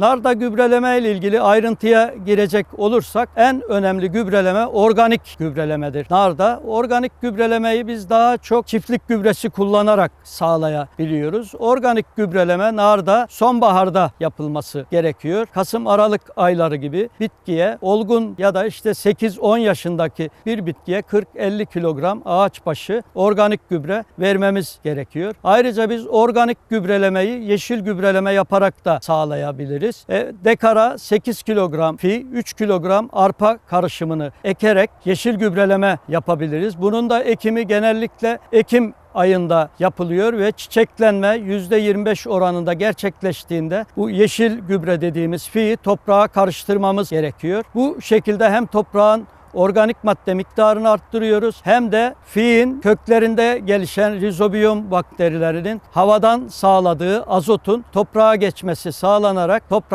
Narda gübreleme ile ilgili ayrıntıya girecek olursak en önemli gübreleme organik gübrelemedir. Narda organik gübrelemeyi biz daha çok çiftlik gübresi kullanarak sağlayabiliyoruz. Organik gübreleme narda sonbaharda yapılması gerekiyor. Kasım Aralık ayları gibi bitkiye olgun ya da işte 8-10 yaşındaki bir bitkiye 40-50 kilogram ağaç başı organik gübre vermemiz gerekiyor. Ayrıca biz organik gübrelemeyi yeşil gübreleme yaparak da sağlayabiliriz. E, dekara 8 kilogram fi, 3 kilogram arpa karışımını ekerek yeşil gübreleme yapabiliriz. Bunun da ekimi genellikle Ekim ayında yapılıyor ve çiçeklenme %25 oranında gerçekleştiğinde bu yeşil gübre dediğimiz fiyi toprağa karıştırmamız gerekiyor. Bu şekilde hem toprağın organik madde miktarını arttırıyoruz. Hem de fiin köklerinde gelişen rizobiyom bakterilerinin havadan sağladığı azotun toprağa geçmesi sağlanarak toprak